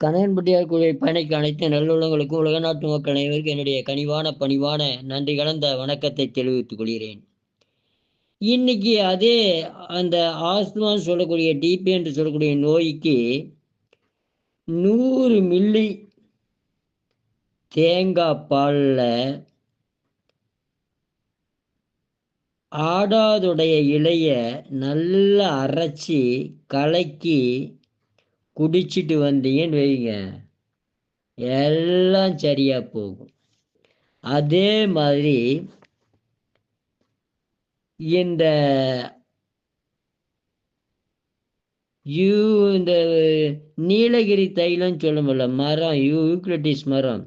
கணையன்பட்டியார் குழுவை பயணிக்க அனைத்து நல்லுள்ளங்களுக்கும் உலக நாட்டு மக்கள் அனைவருக்கும் என்னுடைய கனிவான பணிவான நன்றி கலந்த வணக்கத்தை தெரிவித்துக் கொள்கிறேன். இன்னைக்கு அதே அந்த ஆஸ்துமான்னு சொல்லக்கூடிய டிபி என்று சொல்லக்கூடிய நோய்க்கு நூறு மில்லி தேங்காய் பாலில் ஆடாதுடைய இலையை நல்லா அரைச்சி கலக்கி குடிச்சிட்டு வந்தீங்கன்னு வைங்க? எல்லாம் சரியா போகும். அதே மாதிரி இந்த யூ இந்த நீலகிரி தைலம் சொல்லுமில்ல மரம் யூ யூக்ளிட்டிஸ் மரம்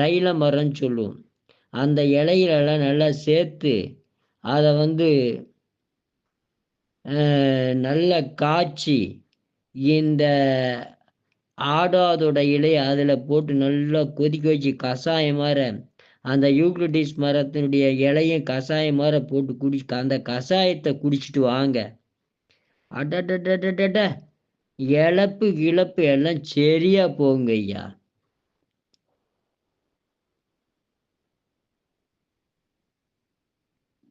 தைல மரம்னு சொல்லுவோம். அந்த இலையிலெல்லாம் நல்லா சேர்த்து அதை வந்து நல்லா காய்ச்சி இந்த ஆடாதோட இலையை அதில் போட்டு நல்லா கொதிக்க வச்சு கஷாயம் மாற அந்த யூக்ளிடிஸ் மரத்தினுடைய இலையும் கஷாயம் மாற போட்டு குடி அந்த கஷாயத்தை குடிச்சிட்டு வாங்க. அடடடடட இழப்பு இழப்பு எல்லாம் சரியா போங்க ஐயா.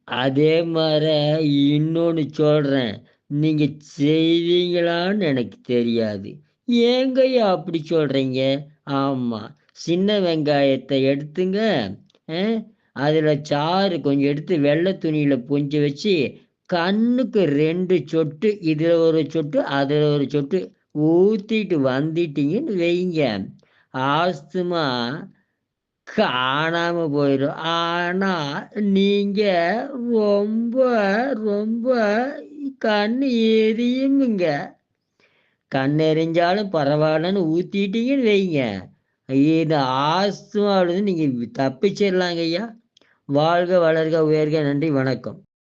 அதே மாதிரி இன்னொன்று சொல்கிறேன் நீங்கள் செய்வீங்களான்னு எனக்கு தெரியாது. ஏங்கய்யா அப்படி சொல்கிறீங்க ஆமாம் சின்ன வெங்காயத்தை எடுத்துங்க. அதில் சாறு கொஞ்சம் எடுத்து வெள்ளை துணியில் பொஞ்சு வச்சு கண்ணுக்கு ரெண்டு சொட்டு இதில் ஒரு சொட்டு அதில் ஒரு சொட்டு ஊற்றிட்டு வந்துட்டீங்கன்னு வைங்க. ஆஸ்துமா காணாமல் போயிடும். ஆனால் நீங்கள் ரொம்ப ரொம்ப கண் எரியுமுங்க கண் எரிஞ்சாலும் பரவாயில்லன்னு ஊத்திட்டீங்கன்னு வைங்க. இது ஆஸ்துமாவிலிருந்து நீங்க தப்பிச்சிடலாங்க ஐயா வாழ்க வளர்க உயர்க நன்றி வணக்கம்.